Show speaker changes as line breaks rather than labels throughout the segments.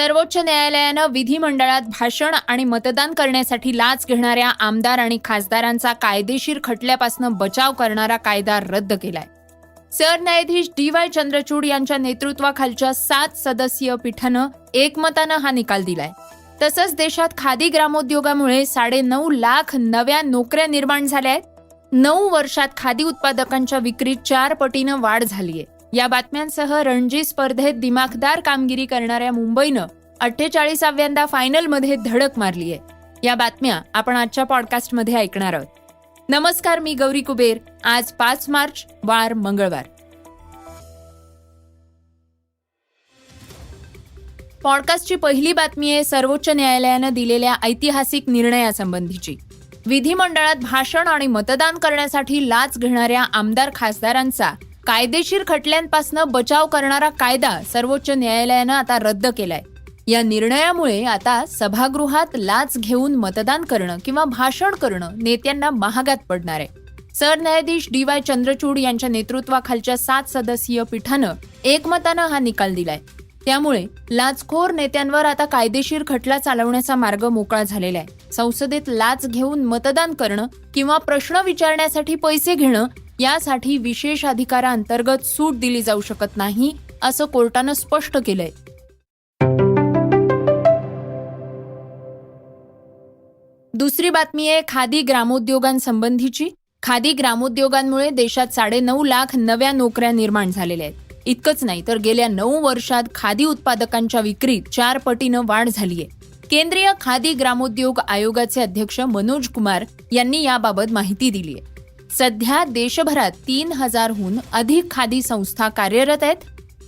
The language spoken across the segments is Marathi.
सर्वोच्च न्यायालयानं विधिमंडळात भाषण आणि मतदान करण्यासाठी लाच घेणाऱ्या आमदार आणि खासदारांचा कायदेशीर खटल्यापासून बचाव करणारा कायदा रद्द केलाय. सरन्यायाधीश डी वाय चंद्रचूड यांच्या नेतृत्वाखालच्या सात सदस्यीय पीठानं एकमतानं हा निकाल दिलाय. तसंच देशात खादी ग्रामोद्योगामुळे साडेनऊ लाख नव्या नोकऱ्या निर्माण झाल्या आहेत नऊ वर्षात खादी उत्पादकांच्या विक्रीत चार पटीनं वाढ झालीय. या बातम्यांसह रणजी स्पर्धेत दिमाखदार कामगिरी करणाऱ्या मुंबईनं अठ्ठेचाळीसाव्यांदा फायनलमध्ये धडक मारलीय या बातम्या आपण आजच्या पॉडकास्टमध्ये ऐकणार आहोत. नमस्कार मी गौरी कुबेर. आज पाच मार्च वार मंगळवार. पॉडकास्टची पहिली बातमी आहे सर्वोच्च न्यायालयानं दिलेल्या ऐतिहासिक निर्णयासंबंधीची. विधिमंडळात भाषण आणि मतदान करण्यासाठी लाच घेणाऱ्या आमदार खासदारांचा कायदेशीर खटल्यांपासून बचाव करणारा कायदा सर्वोच्च न्यायालयानं आता रद्द केलाय. या निर्णयामुळे आता सभागृहात लाच घेऊन मतदान करणं किंवा भाषण करणं नेत्यांना महागात पडणार आहे. सरन्यायाधीश डी वाय चंद्रचूड यांच्या नेतृत्वाखालच्या सात सदस्यीय पीठानं एकमतानं हा निकाल दिलाय. त्यामुळे लाचखोर नेत्यांवर आता कायदेशीर खटला चालवण्याचा मार्ग मोकळा झालेला आहे. संसदेत लाच घेऊन मतदान करणं किंवा प्रश्न विचारण्यासाठी पैसे घेणं यासाठी विशेष अधिकाराअंतर्गत सूट दिली जाऊ शकत नाही असं कोर्टानं स्पष्ट केलंय. दुसरी बातमी आहे खादी ग्रामोद्योगांसंबंधीची. खादी ग्रामोद्योगांमुळे देशात साडेनऊ लाख नव्या नोकऱ्या निर्माण झालेल्या आहेत. इतकंच नाही तर गेल्या नऊ वर्षात खादी उत्पादकांच्या विक्रीत चार पटीनं वाढ झालीय केंद्रीय खादी ग्रामोद्योग आयोगाचे अध्यक्ष मनोज कुमार यांनी याबाबत माहिती दिली आहे. सध्या देशभरात तीन हजारहून अधिक खादी संस्था कार्यरत आहेत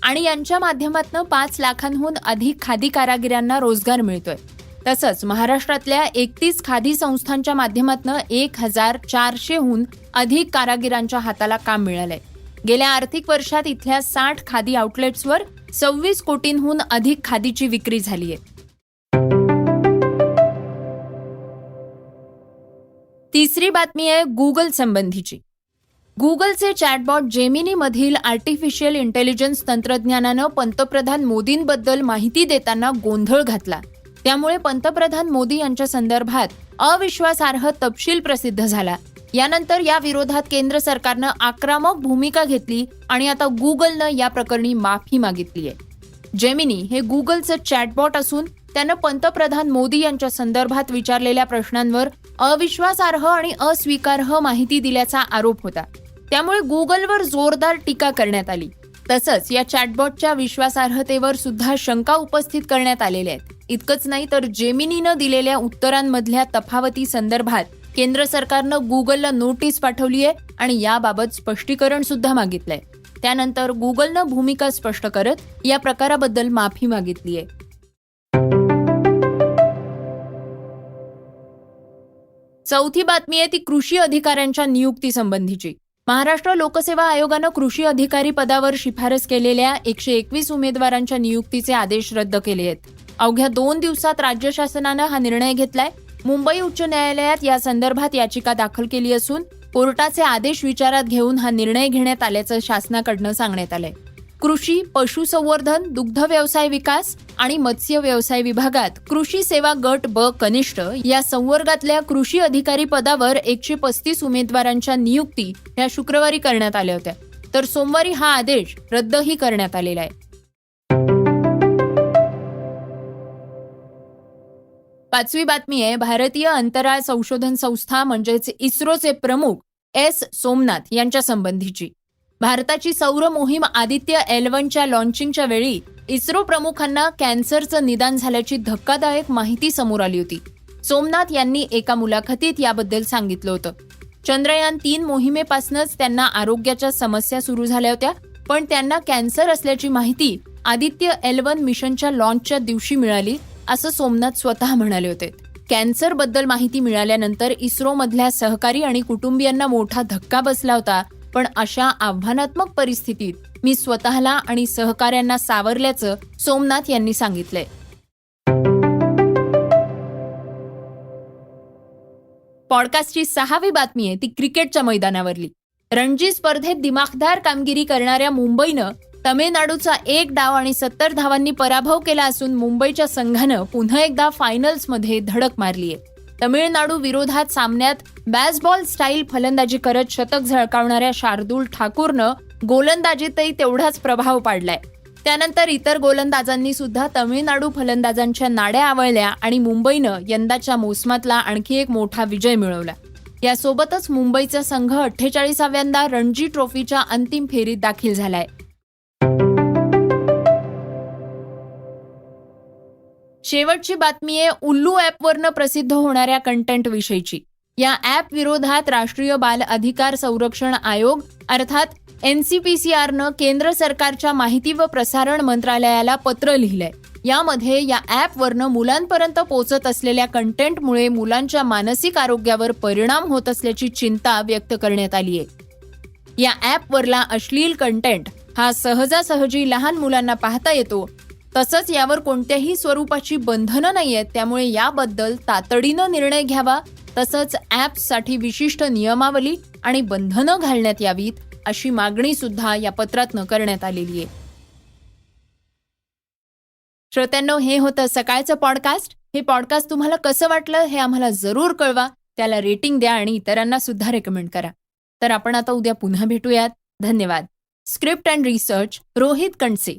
आणि यांच्या माध्यमातून पाच लाखांहून अधिक खादी कारागिरांना रोजगार मिळतोय. तसंच महाराष्ट्रातल्या एकतीस खादी संस्थांच्या माध्यमातून एक हजार चारशेहून अधिक कारागिरांच्या हाताला काम मिळालंय. गेल्या आर्थिक वर्षात इथल्या साठ खादी आउटलेट्सवर सव्वीस कोटींहून अधिक खादीची विक्री झाली आहे दुसरी बातमी आहे गुगल संबंधीची. गुगलचे चॅटबॉट जेमिनी मधील आर्टिफिशियल इंटेलिजन्स तंत्रज्ञानानं पंतप्रधान मोदींबद्दल माहिती देताना गोंधळ घातला. त्यामुळे पंतप्रधान मोदी यांच्या संदर्भात अविश्वासार्ह तपशील प्रसिद्ध झाला. यानंतर या विरोधात केंद्र सरकारनं आक्रमक भूमिका घेतली आणि आता गुगलनं या प्रकरणी माफी मागितली आहे जेमिनी हे गुगलचं चॅटबॉट असून त्यानं पंतप्रधान मोदी यांच्या संदर्भात विचारलेल्या प्रश्नांवर अविश्वासार्ह आणि अस्वीकार्ह माहिती दिल्याचा आरोप होता. त्यामुळे गुगलवर जोरदार टीका करण्यात आली. तसंच या चॅटबॉटच्या विश्वासार्हतेवर सुद्धा शंका उपस्थित करण्यात आलेल्या आहेत. इतकंच नाही तर जेमिनीनं दिलेल्या उत्तरांमधल्या तफावती संदर्भात केंद्र सरकारनं गुगलला नोटीस पाठवली आहे आणि याबाबत स्पष्टीकरण सुद्धा मागितलंय. त्यानंतर गुगलनं भूमिका स्पष्ट करत या प्रकाराबद्दल माफी मागितली आहे. चौथी बातमी आहे ती कृषी अधिकाऱ्यांच्या नियुक्ती संबंधीची महाराष्ट्र लोकसेवा आयोगानं कृषी अधिकारी पदावर शिफारस केलेल्या एकशे एकवीस उमेदवारांच्या नियुक्तीचे आदेश रद्द केले आहेत. अवघ्या दोन दिवसात राज्य शासनानं हा निर्णय घेतलाय. मुंबई उच्च न्यायालयात या संदर्भात याचिका दाखल केली असून कोर्टाचे आदेश विचारात घेऊन हा निर्णय घेण्यात आल्याचं शासनाकडनं सांगण्यात आलंय. कृषी पशुसंवर्धन दुग्ध व्यवसाय विकास आणि मत्स्य व्यवसाय विभागात कृषी सेवा गट ब कनिष्ठ या संवर्गातल्या कृषी अधिकारी पदावर एकशे पस्तीस उमेदवारांच्या नियुक्ती या शुक्रवारी करण्यात आल्या होत्या. तर सोमवारी हा आदेश रद्दही करण्यात आलेला आहे. पाचवी बातमी आहे. भारतीय अंतराळ संशोधन संस्था म्हणजेच इस्रोचे प्रमुख एस सोमनाथ यांच्या संबंधीची. भारताची सौर मोहीम आदित्य एलवनच्या लॉन्चिंगच्या वेळी इस्रो प्रमुखांना कॅन्सरचं निदान झाल्याची धक्कादायक माहिती समोर आली होती. सोमनाथ यांनी एका मुलाखतीत याबद्दल सांगितलं होतं. चंद्रयान तीन मोहिमेपासूनच त्यांना आरोग्याच्या समस्या सुरू झाल्या होत्या पण त्यांना कॅन्सर असल्याची माहिती आदित्य एलवन मिशनच्या लॉन्चच्या दिवशी मिळाली असं सोमनाथ स्वतः म्हणाले होते. कॅन्सरबद्दल माहिती मिळाल्यानंतर इस्रोमधल्या सहकारी आणि कुटुंबियांना मोठा धक्का बसला होता पण अशा आव्हानात्मक परिस्थितीत मी स्वतःला आणि सहकाऱ्यांना सावरल्याचं सोमनाथ यांनी सांगितलंय. पॉडकास्टची सहावी बातमी आहे ती क्रिकेटच्या मैदानावरली. रणजी स्पर्धेत दिमाखदार कामगिरी करणाऱ्या मुंबईनं तमिळनाडूचा एक डाव आणि सत्तर धावांनी पराभव केला असून मुंबईच्या संघानं पुन्हा एकदा फायनल्समध्ये धडक मारलीय. तमिळनाडू विरोधात सामन्यात बॅसबॉल स्टाईल फलंदाजी करत शतक झळकावणाऱ्या शार्दूल ठाकूरनं गोलंदाजीतही तेवढाच प्रभाव पाडलाय. त्यानंतर इतर गोलंदाजांनी सुद्धा तमिळनाडू फलंदाजांच्या नाड्या आवळल्या आणि मुंबईनं यंदाच्या मोसमातला आणखी एक मोठा विजय मिळवला. यासोबतच मुंबईचा संघ अठ्ठेचाळीसाव्यांदा रणजी ट्रॉफीच्या अंतिम फेरीत दाखल झालाय. शेवटची बातमी आहे उल्लू ॲपवरनं प्रसिद्ध होणाऱ्या कंटेंट विषयीची. या ॲप विरोधात राष्ट्रीय बाल अधिकार संरक्षण आयोग अर्थात एन सी पी सी आरनं केंद्र सरकारच्या माहिती व प्रसारण मंत्रालयाला पत्र लिहिलंय. यामध्ये या ॲपवरनं मुलांपर्यंत पोहोचत असलेल्या कंटेंटमुळे मुलांच्या मानसिक आरोग्यावर परिणाम होत असल्याची चिंता व्यक्त करण्यात आली आहे. या ॲपवरला अश्लील कंटेंट हा सहजासहजी लहान मुलांना पाहता येतो तसंच यावर कोणत्याही स्वरूपाची बंधनं नाही आहेत त्यामुळे याबद्दल तातडीनं निर्णय घ्यावा. तसंच ॲप्ससाठी विशिष्ट नियमावली आणि बंधनं घालण्यात यावीत अशी मागणी सुद्धा या पत्रातनं करण्यात आलेली आहे. श्रोत्यांनो हे होतं सकाळचं पॉडकास्ट. हे पॉडकास्ट तुम्हाला कसं वाटलं हे आम्हाला जरूर कळवा. त्याला रेटिंग द्या आणि इतरांना सुद्धा रेकमेंड करा. तर आपण आता उद्या पुन्हा भेटूयात. धन्यवाद. Script and research Rohit Kanase.